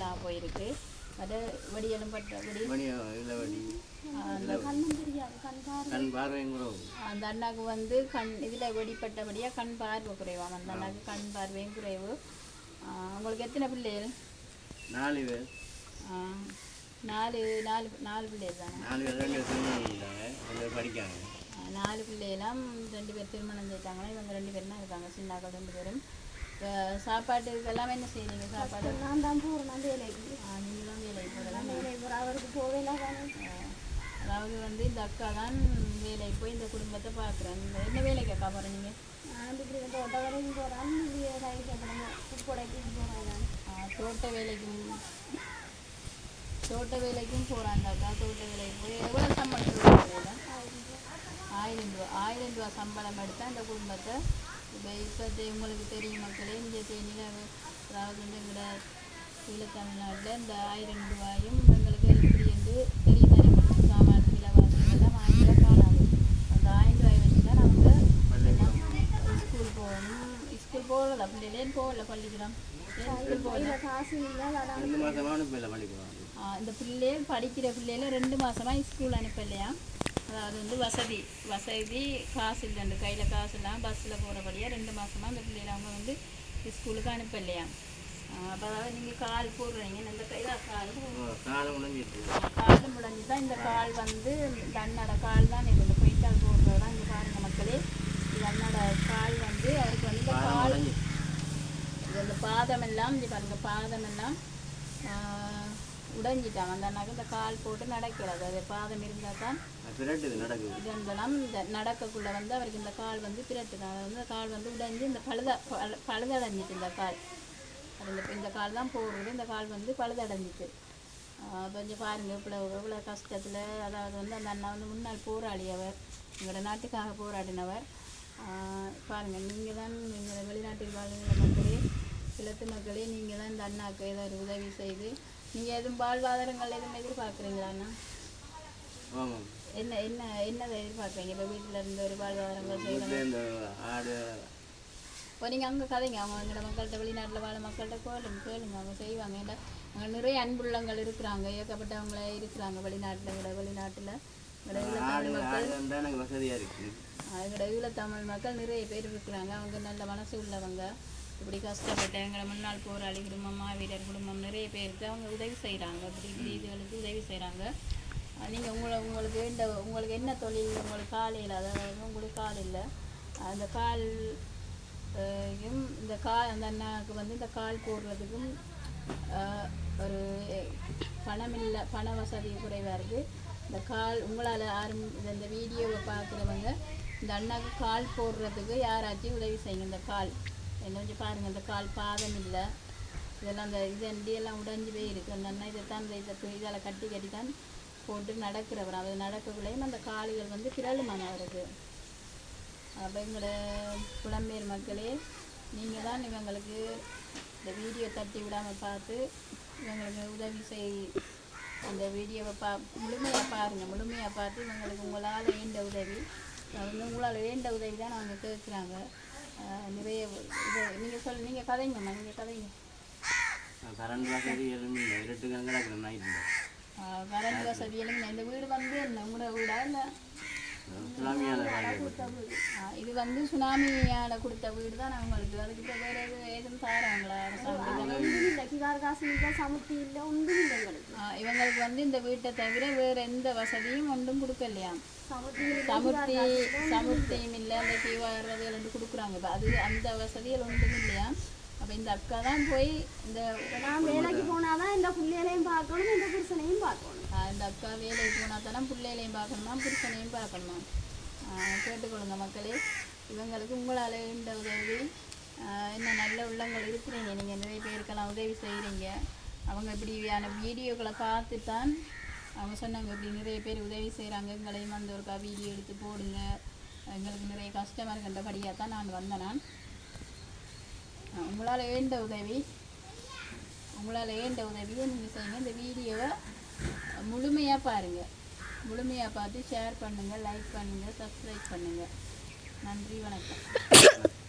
இல்லாமல் போயிருக்கு. அது வெடியலும் பட்ட வெடி. மணி இல்லை வடி. அந்த அண்ணாக்கு வந்து கண் இதில் வெடிப்பட்டபடியாக கண் பார்வை குறைவாம் அந்த அண்ணாக்கு கண் பார்வையும் குறைவு. உங்களுக்கு எத்தனை பிள்ளைகள்? நாலு பேர். நாலு நாலு நாலு பிள்ளைகள் தானே? நாலு பேர் ரெண்டு பேர் படிக்காங்க நாலு பிள்ளைகளாம் ரெண்டு பேர் திருமணம் செய்தாங்களா இவங்க ரெண்டு பேரும் தான் இருக்காங்க? சின்னாக்கள் ரெண்டு பேரும். இப்போ சாப்பாட்டுக்கெல்லாம் என்ன செய்றீங்க சாப்பாடு? நான் தான் போகிறேன் வேலைக்கு. ஆஹ் நீங்களும் வேலைக்கு போகிறதா வேலைக்கு போகிறேன் அவருக்கு தானே அதாவது வந்து இந்த அக்கா தான் வேலைக்கு போய் இந்த குடும்பத்தை பார்க்குறேன் என்ன வேலைக்கு அக்கா போகிறேன் நீங்கள் தோட்ட வரைக்கும் போகிறேன் போகிறேன் தோட்ட வேலைக்கும் தோட்ட வேலைக்கும் போகிறாங்க அக்கா. தோட்ட வேலைக்கு போய் எவ்வளோ சம்பளம் ஆயிரம் ரூபா. ஆயிரம் ரூபா. சம்பளம் எடுத்தால் இந்த குடும்பத்தை இப்போ இப்போ உங்களுக்கு தெரியும் மக்களே. இந்த தேனியில் அதாவது வந்து எங்களோட ஈழ தமிழ்நாட்டில் இந்த ஆயிரம் ரூபாயும் எங்களுக்கு எப்படி என்று தெரியும் தானே சாமான் வாங்கிட்டா காணாது அந்த ஆயிரம் ரூபாய் வச்சு தான் நாங்கள் ஸ்கூல் போகணும். ஸ்கூல் போகல பிள்ளைகளே போகல பள்ளிக்கூடம். இல்லை இந்த பிள்ளைய படிக்கிற பிள்ளையில ரெண்டு மாசமா ஸ்கூல் அனுப்பலையா அதாவது வந்து வசதி வசதி காசு இல்லைண்டு கையில் காசு இல்லாமல் பஸ்ஸில் போகிறபடியா ரெண்டு மாசமா இந்த பிள்ளைகளை அவங்க வந்து ஸ்கூலுக்கு அனுப்பலையா அப்போ அதாவது நீங்கள் கால் போடுறீங்க இந்த கையில் கால் காலம் முடிஞ்சிட்டு கால் முடஞ்சி தான் இந்த கால் வந்து இந்த அண்ணோட கால் தான் இது. இந்த பொய்க்கால் போடுறது தான் இங்கே பாருங்க மக்களே. இது அண்ணோட கால் வந்து அவருக்கு வந்து கால் முடிஞ்சிட்டு இது அந்த பாதம் எல்லாம் இங்கே பாருங்க பாதம் எல்லாம் உடைஞ்சிட்டாங்க அந்த அண்ணாக்கு இந்த கால் போட்டு நடக்கிறது. அது பாதம் இருந்தால் தான் இதெல்லாம் இந்த நடக்கக்குள்ள வந்து அவருக்கு இந்த கால் வந்து பிரட்டுது அது வந்து கால் வந்து உடைஞ்சு இந்த பழுத பழு- பழுதடைஞ்சிட்டு இந்த கால். அது இந்த இந்த கால் தான் போடுறது. இந்த கால் வந்து பழுதடைஞ்சிட்டு. கொஞ்சம் பாருங்க இவ்வளோ எவ்வளோ கஷ்டத்தில். அதாவது வந்து அந்த அண்ணா வந்து முன்னாள் போராளி அவர். எங்களோட நாட்டுக்காக போராடினவர். ஆஹ் பாருங்க நீங்கள் தான் எங்களோட வெளிநாட்டில் வாழ்கிற மக்களே. கிழத்து மக்களே நீங்கள் தான் இந்த அண்ணாக்கு ஏதோ ஒரு உதவி செய்து நீங்கள் எதுவும் வாழ்வாதாரங்கள் எதுவும் எதிர்பார்க்குறீங்களா அண்ணா? என்ன என்ன என்னதை எதிர்பார்க்குறீங்க? இப்போ வீட்டில் இருந்து ஒரு வாழ்வாதாரங்கள் செய்யணும். இப்போ நீங்கள் அங்கே கதைங்க. அவங்க எங்களோட மக்கள்கிட்ட வெளிநாட்டில் வாழ மக்கள்கிட்ட கேளுங்க கேளுங்க. அவங்க செய்வாங்க. ஏன்னா அங்கே நிறைய அன்புள்ளங்கள் இருக்கிறாங்க. ஏகப்பட்டவங்களே இருக்கிறாங்க வெளிநாட்டில் எங்களோட வெளிநாட்டில். எங்களோட ஈழத்தமிழ் மக்கள் நிறைய பேர் இருக்கிறாங்க. அவங்க நல்ல மனசு உள்ளவங்க. இப்படி கஷ்டப்பட்ட எங்களை முன்னாள் போராளி குடும்பம் மாவீரர் குடும்பம் நிறைய பேருக்கு அவங்க உதவி செய்கிறாங்க இப்படி இப்படி இதுகளுக்கு உதவி செய்கிறாங்க நீங்கள் உங்களை உங்களுக்கு வேண்ட உங்களுக்கு என்ன தொழில் உங்களுக்கு காலையில் அதாவது உங்களுக்கு கால் இல்லை. அந்த கால் இந்த கால் அந்த அண்ணாவுக்கு வந்து இந்த கால் போடுறதுக்கும் ஒரு பணம் இல்லை பண வசதி குறைவாக இருக்குது இந்த கால் உங்களால் யாரும் இந்த- வீடியோவை பார்க்குறவங்க இந்த அண்ணாக்கு கால் போடுறதுக்கு யாராச்சும் உதவி செய்யுங்க இந்த கால். என்ன கொஞ்சம் பாருங்கள் இந்த கால் பாதம் இல்லை. இதெல்லாம் அந்த இது அண்டியெல்லாம் உடைஞ்சு போய் இருக்குது அந்த இதைத்தான் இந்த இதை இதால் கட்டி கட்டி தான் போட்டு நடக்கிறவர். அவர் நடக்கக்குள்ளேயும் அந்த கால்கள் வந்து கிரளுமான அவருக்கு. அப்போ எங்களோட புலம்பெயர் மக்களே நீங்கள் தான் இவங்களுக்கு இந்த வீடியோ தட்டி விடாமல் பார்த்து இவங்களுக்கு உதவி செய். அந்த வீடியோவை பா முழுமையாக பாருங்கள் முழுமையாக பார்த்து இவங்களுக்கு உங்களால் வேண்ட உதவி. வந்து உங்களால் வேண்ட உதவி தான் அவங்க கேட்குறாங்க நிறைய இது நீங்கள் சொல் நீங்கள் கதைங்கம்மா நீங்கள் கதைங்க. கரண்ட் வசதி எதுவும் இல்லை இருட்டு கிடக்குறேன் நைட்டில் கரண்ட் வசதி எல்லாம் இந்த வீடு வந்து என்ன உங்களோட வீடா இல்லை? இது வந்து சுனாமியால் கொடுத்த வீடு தான் அவங்களுக்கு அதுக்கு இப்போ வேறு எது எதுவும் தாராங்களா எங்களுக்கு ஆ, இவங்களுக்கு வந்து இந்த வீட்டை தவிர வேறு எந்த வசதியும் ஒன்றும் கொடுக்கலையாம் சமுர்த்தி சமுர்த்தியும் இல்லை அந்த தீவாரது ரெண்டு கொடுக்குறாங்க. இப்போ அது அந்த வசதிகள் ஒன்றும் இல்லையா? அப்போ இந்த அக்கா தான் போய் இந்த நான் வேலைக்கு போனால் தான் இந்த பிள்ளைகளையும் பார்க்கணும் இந்த புருஷனையும் பார்க்கணும். இந்த அக்கா வேலைக்கு போனால் தானே பிள்ளைகளையும் பார்க்கணுமா புருஷனையும் பார்க்கணுமா? கேட்டுக்கொள்ளுங்க மக்களே. இவங்களுக்கு உங்களால் இந்த உதவி என்ன நல்ல உள்ளங்கள் இருக்கிறீங்க. நீங்கள் நிறைய பேருக்கெல்லாம் உதவி செய்கிறீங்க அவங்க இப்படியான வீடியோக்களை பார்த்து தான் அவங்க சொன்னாங்க. இப்படி நிறைய பேர் உதவி செய்கிறாங்க எங்களையும் வந்து ஒருக்கா வீடியோ எடுத்து போடுங்க. எங்களுக்கு நிறைய கஷ்டமாக இருக்கின்றபடியாக தான் நான் வந்தேன் நான். உங்களால் ஏண்ட உதவி உங்களால் ஏண்ட உதவியை நீங்கள் செய்யுங்க. இந்த வீடியோவை முழுமையாக பாருங்கள் முழுமையாக பார்த்து ஷேர் பண்ணுங்கள் லைக் பண்ணுங்கள் சப்ஸ்கிரைப் பண்ணுங்கள் நன்றி வணக்கம்.